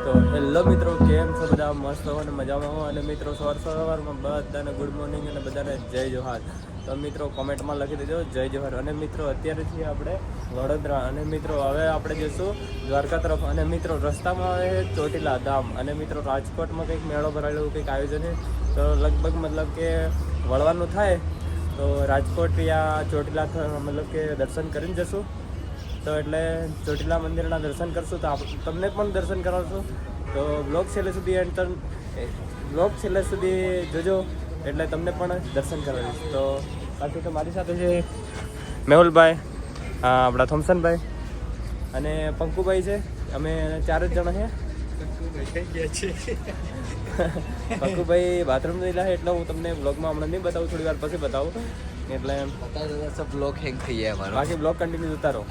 તો હેલો મિત્રો, કેમ છો બધા? મસ્ત હો અને મજામાં હો? અને મિત્રો, સવાર સવારમાં બધાને ગુડ મોર્નિંગ અને બધાને જય જોહાર. તો મિત્રો કોમેન્ટમાં લખી દેજો, જય જોહાર. અને મિત્રો, અત્યારે છીએ આપણે વડોદરા. અને મિત્રો, હવે આપણે જઈશું દ્વારકા તરફ. અને મિત્રો, રસ્તામાં આવે ચોટીલા ધામ. અને મિત્રો, રાજકોટમાં કંઈક મેળો ભરાયેલો કંઈક આયોજન છે. તો લગભગ મતલબ કે વળવાનું થાય. તો રાજકોટ યા ચોટીલા મતલબ કે દર્શન કરીને જશું. તો એટલે ચોટીલા મંદિરના દર્શન કરશું તો આપ તમને પણ દર્શન કરાવશું? તો બ્લોગ છેલ્લે સુધી એન્ટર બ્લોગ છેલ્લે સુધી જોજો. એટલે તમને પણ દર્શન કરાવીશ. તો બાકી તો મારી સાથે છે મેહુલભાઈ આપણા થોમસનભાઈ અને પંકુભાઈ છે. અમે ચાર જ જણા છે. પંકુભાઈ બાથરૂમ જઈ રહ્યા એટલે હું તમને બ્લોગમાં હમણાં નહીં બતાવું થોડી વાર પછી બતાવું. એટલે બ્લોગ હેંગ થઈ જાય બાકી બ્લોગ કન્ટિન્યુ જતા રહો.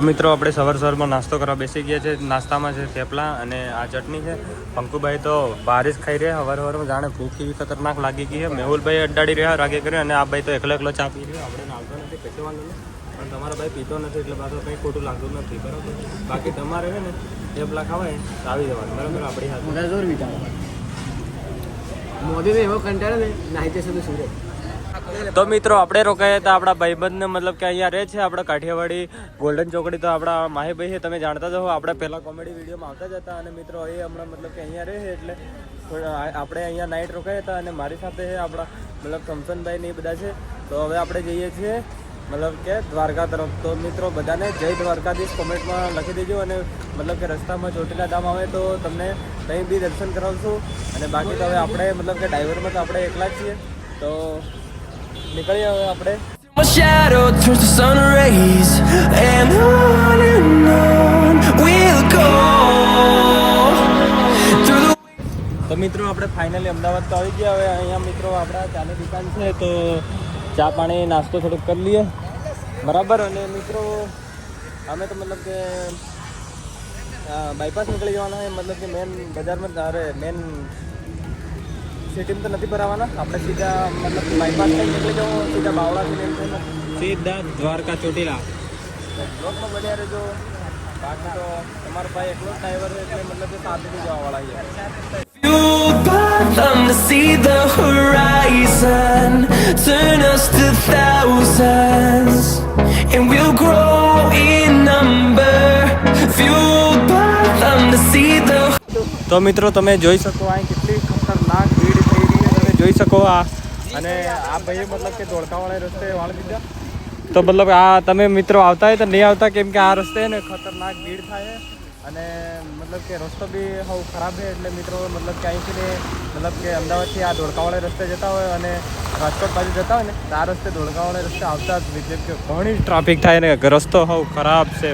મિત્રો, આપણે સવાર સવારમાં નાસ્તો કરવા બેસી ગયા છે. નાસ્તામાં છે થેપલા અને આ ચટણી છે. પંકુભાઈ તો બારિશ ખાઈ રહ્યા. હવાર હવારમાં જાણે ભૂખ ખતરનાક લાગી ગઈ છે. મેહુલભાઈ અડાડી રહ્યા રાગે કરે અને આ ભાઈ તો એકલો એકલો ચા પી રહ્યો. આપણે નાવતો નથી, કશો વાંધો નહીં. પણ તમારો ભાઈ પીતો નથી, એટલે પાછું કંઈ ખોટું લાગતું નથી, બરાબર? બાકી તમારે છે ને થેપલા ખાવાય તો આવી જવાનું. બરાબર? આપણી હાથ જોર વિચાર મોદી એવો કંટાળે ને નાહી જશે તો સુરત તો મિત્રો, આપણે રોકાયા હતા આપણા ભાઈબંધને મતલબ કે અહીંયા રહે છે, આપણા કાઠિયાવાડી ગોલ્ડન ચોકડી તો આપણા માહીભાઈ છે, તમે જાણતા જ હો, આપણે પહેલાં કોમેડી વિડીયોમાં આવતા જ હતા અને મિત્રો, એ હમણાં મતલબ કે અહીંયા રહે છે, એટલે આપણે અહીંયા નાઇટ રોકાયા હતા અને મારી સાથે છે આપણા મતલબ કમસનભાઈ ને એ બધા છે. તો હવે આપણે જઈએ છીએ મતલબ કે દ્વારકા તરફ. તો મિત્રો, બધાને જય દ્વારકાધીશ. કોમેન્ટમાં લખી દેજો અને મતલબ કે રસ્તામાં ચોટીલા ધામ આવે તો તમને કંઈ બી દર્શન કરાવશું. અને બાકી તો હવે આપણે મતલબ કે ડ્રાઈવરમાં તો આપણે એકલા જ છીએ. તો નીકળીએ હવે આપણે. My shadow turns to sun rays, and on and on we'll go. તો મિત્રો આપણે ફાઇનલી અમદાવાદ તો આવી ગયા. હવે અહીંયા મિત્રો આપણા ચાની દુકાન છે તો ચા પાણી નાસ્તો થોડુંક કરી લઈએ. બરાબર? અને મિત્રો અમે તો મતલબ કે બાયપાસ નીકળી જવાના. મતલબ કે મેન બજારમાં અરે મેન સિટીમાં તો નથી ભરાવાના આપણે સીધા મતલબ બાયપાસ થઈ નીકળી જવું સીધા બાવળાથી એમ થઈને સીધા દ્વારકા ચોટીલા બ્લોકમાં બન્યા રહેજો બાકી તો તમારો ભાઈ એકલો જ ડ્રાઈવર છે એટલે મતલબ કે સાથેથી જવાવાળા છે fueled by them to see the horizon, turn us to thousands, and we'll grow in number. Fueled by them to see the તો મિત્રો તમે જોઈ શકો અહીં કેટલી ખતરનાક ભીડ થઈ રહી છે તમે જોઈ શકો આ. અને આ ભાઈએ મતલબ કે ધોળકાવાળા રસ્તે વાળી દીધા. તો મતલબ આ તમે મિત્રો આવતા હોય તો નહીં આવતા કેમ કે આ રસ્તે ને ખતરનાક ભીડ થાય અને મતલબ કે રસ્તો બી બહુ ખરાબ છે એટલે મિત્રો મતલબ કે અહીંથી ને મતલબ કે અમદાવાદથી આ ધોળકાવાળા રસ્તે જતા હોય અને રાજકોટ બાજુ જતા હોય ને આ રસ્તે ધોળકાવાળા રસ્તે આવતા જ. જેમ કે ઘણી ટ્રાફિક થાય ને રસ્તો બહુ ખરાબ છે.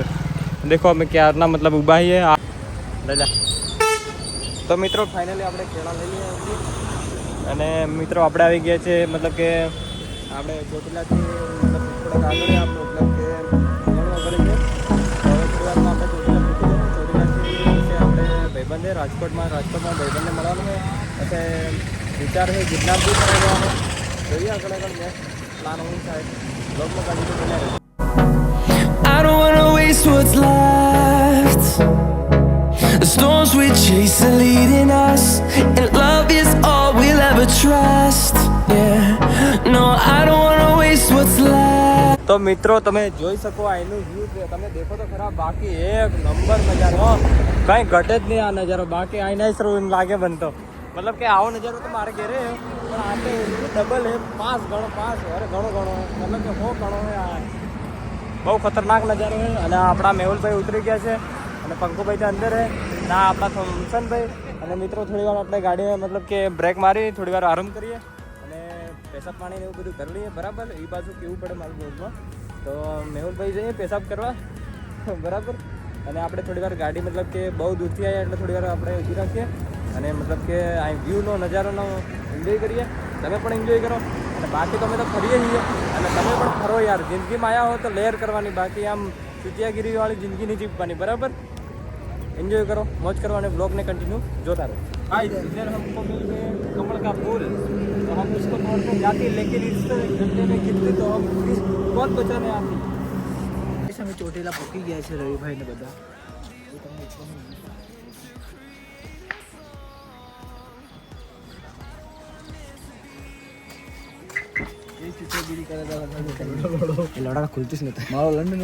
દેખો અમે ક્યારના મતલબ ઊભા છીએ. તો મિત્રો ફાઇનલી આપણે કેળા લઈ લઈએ. અને મિત્રો આપણે આવી ગયા છે મતલબ કે આપણે ચોટીલાથી મતલબ થોડાક છે. હવે રાજકોટમાં રાજકોટમાં ભાઈબંધને મળવાનું છે. એટલે વિચાર છે ગિરનાર બી જોઈએ આગળ આગળ મેં પ્લાન હું થાય બ્લોગમાં કાઢી તો. I don't wanna waste what's left. The storms we chase are leading us, તો મિત્રો, તમે જોઈ શકો આ એનું વ્યૂ તમે દેખો તો ખરા, બાકી એક નંબર નજારો કઈ ઘટે જ નહીં આ નજારો. બાકી આઈ નહીં સરું એમ લાગે બનતો. મતલબ કે આવો નજારો તો મારે ઘેરે પણ આ તો ડબલ હે પાંચ ગણો, પાંચ. અરે ઘણો ઘણો મતલબ કે બહુ ઘણો હે આ. બહુ ખતરનાક નજારો છે. અને આપણા મેહુલભાઈ ઉતરી ગયા છે. અને પંકુભાઈ ત્યાં અંદર છે. ના, આપણા થોમસનભાઈ. અને મિત્રો, થોડી વાર આપણે ગાડીમાં મતલબ કે બ્રેક મારી થોડી વાર આરામ કરીએ. પેશાબ પાણી એવું બધું કરી લઈએ. બરાબર? એ બાજુ કેવું પડે મારું બોધમાં તો મેહુલભાઈ જઈએ પેશાબ કરવા. બરાબર? અને આપણે થોડી વાર ગાડી મતલબ કે બહુ દૂરથી આવ્યા એટલે થોડી વાર આપણે ઊભી રાખીએ. અને મતલબ કે આ વ્યૂનો નજારોનો એન્જોય કરીએ. તમે પણ એન્જોય કરો. અને બાકી તમે તો ફરીએ છીએ. અને તમે પણ ફરો યાર. જિંદગીમાં આવ્યા હો તો લેર કરવાની. બાકી આમ ચૂતિયાગીરીવાળી જિંદગી નહીં જીવવાની. બરાબર? એન્જોય કરો મોજ કરો અને બ્લોગને કન્ટિન્યુ જોતા રહો. आज इधर हमको मिल गए कमल का फूल तो हम उसको तोड़ कर जाते ચોટેલા પકી ગયા છે રવિભાઈ ને બધા એ ચિત્રગીરી કરે ખુલતી નથી મારો લંડન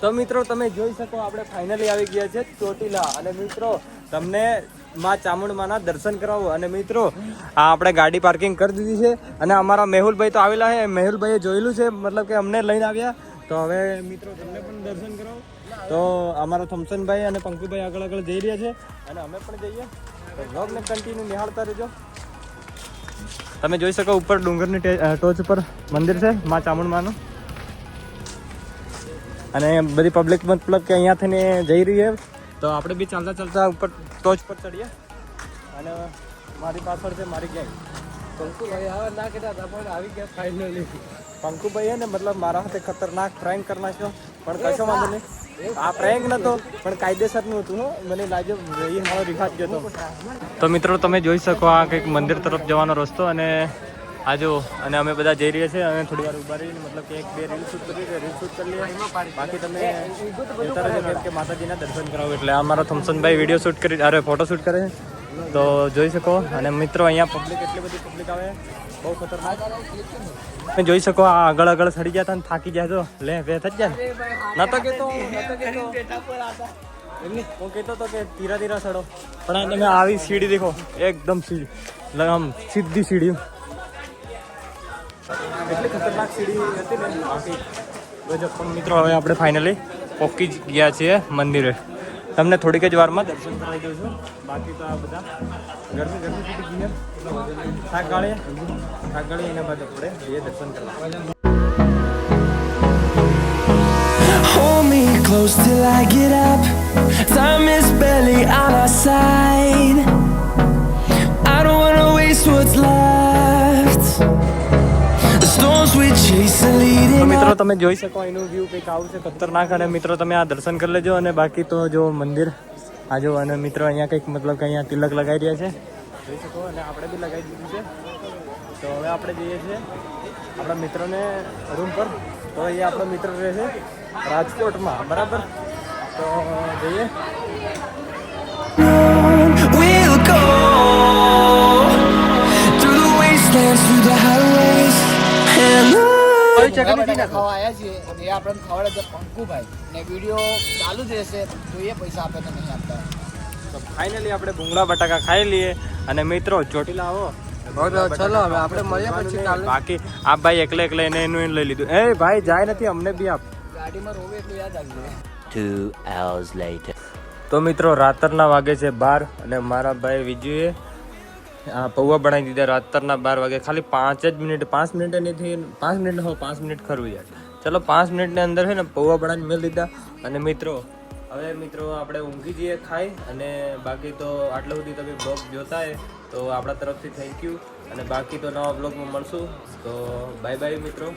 તો મિત્રો, તમે જોઈ શકો આપણે ફાઇનલી આવી ગયા છે ચોટીલા. અને મિત્રો, તમને માં ચામુંડમાના દર્શન કરાવો. અને મિત્રો, આ આપણે ગાડી પાર્કિંગ કરી દીધી છે. અને અમારા મેહુલભાઈ તો આવેલા છે. મેહુલભાઈએ જોયેલું છે, મતલબ કે અમને લઈને આવ્યા. તો હવે, મિત્રો, તમને પણ દર્શન કરાવો. તો અમારા થમસનભાઈ અને પંકુભાઈ આગળ આગળ જઈ રહ્યા છે. અને અમે પણ જઈએ. તો બ્લોગને કન્ટિન્યુ નિહાળતા રહેજો. તમે જોઈ શકો ઉપર ડુંગરની ટોચ ઉપર મંદિર છે, માં ચામુંડમાનું. અને બધી પબ્લિક મતલબ કે અહીંયા થઈને જઈ રહી છે. તો આપણે બી ચાલતા ચાલતા ઉપર ટોચ પર ચડીએ. અને મારી પાછળ છે મારી ગેંગ ભાઈ હવે ના કહેતા હતા પણ આવી ગયા ફાઇનલી પંકુભાઈ હે ને મતલબ મારા હાથે ખતરનાક પ્રેન્ક કરી નાખ્યો પણ કશો વાંધો નહીં. આ પ્રેન્ક નતો પણ કાયદેસરનું હતું મને લાગ્યો એ મારો રિવાજ ગયો તો મિત્રો તમે જોઈ શકો આ કંઈક મંદિર તરફ જવાનો રસ્તો અને આ જો, અને અમે બધા જઈ રહ્યા છીએ અને થોડી વાર ઊભા રહીને મતલબ કે એક, બે રીલ શૂટ કરી રીલ શૂટ કરી લઈએ. બાકી તમે જોતા રહેજો કે માતાજીના દર્શન કરાવો એટલે આ મારા થોમસનભાઈ વીડિયો શૂટ કરી, અરે ફોટો શૂટ કરે છે. તો જોઈ શકો, અને મિત્રો અહીંયા પબ્લિક એટલી બધી પબ્લિક આવે. બહુ ખતરનાક. જોઈ શકો, આ આગળ આગળ સડી ગયા હતા થાકી જાય તો લે, બે થઈ ગયા ને? તો કેતો હું કહેતો હતો કે ધીરા ધીરા સડો. પણ તમે આવી સીડી દેખો, એકદમ સીડી આમ સીધી સીડી મિત્રો, હવે આપણે ફાઇનલી પોકી જ ગયા છીએ મંદિરે તમને થોડીક જ વારમાં દર્શન કરાવી દઉં છું બાકી તો આ બધા ગરમી ગરમી સુધી ગયા શાક ગાળીએ એના બાદ આપણે જઈએ દર્શન કરવા close till I get up. Time is barely on our side. I don't wanna waste what's left. તો મિત્રો તમે જોઈ શકો એનું વ્યૂ કંઈક આવું છે ખતરનાક. અને મિત્રો તમે આ દર્શન કરી લેજો અને બાકી તો જો મંદિર આ જો અને મિત્રો અહીંયા કંઈક મતલબ કે અહીંયા તિલક લગાવી રહ્યા છે. જોઈ શકો અને આપણે બી લગાવી દીધું છે. તો હવે આપણે જઈએ છીએ આપણા મિત્રોને રૂમ પર. તો અહીંયા આપણો મિત્ર રહે છે રાજકોટમાં બરાબર? તો જઈએ. We'll go through the wastelands, through the highways, on. ખાવા આવ્યા છીએ અને એ આપણને ખવડે છે પંકુભાઈ. ને વીડિયો ચાલુ જ રહેશે તો એ પૈસા આપે તો નહીં આપતા. તો ફાઇનલી આપણે ભૂંગળા બટાકા ખાઈ લઈએ. અને મિત્રો ચોટીલા આવો. ચલો હવે આપણે મળીએ પછી કાલે. બાકી આ ભાઈ એકલે એકલે એને એનું એને લઈ લીધું. એ ભાઈ જાય નથી અમને બી આપ. ગાડીમાં રોવે એટલું યાદ આવી જાય. 2 hours later. તો મિત્રો રાતરના વાગે છે બાર અને મારા ભાઈ વિજુએ આ પૌવા બનાવી દીધા રાતરના બાર વાગે. ખાલી પાંચ જ મિનિટ, પાંચ મિનિટ નથી પાંચ મિનિટ હો, પાંચ મિનિટ ખરું યાર. ચલો, પાંચ મિનિટની અંદર છે ને પૌવા બનાવીને મેળ દીધા. અને મિત્રો, હવે મિત્રો આપણે ઊંઘી જઈએ ખાઈ અને બાકી તો આટલા સુધી તમે બ્લોગ જોતા હોય તો આપણા તરફથી થેન્ક યુ અને બાકી તો નવા બ્લોગમાં મળશું. તો બાય બાય મિત્રો.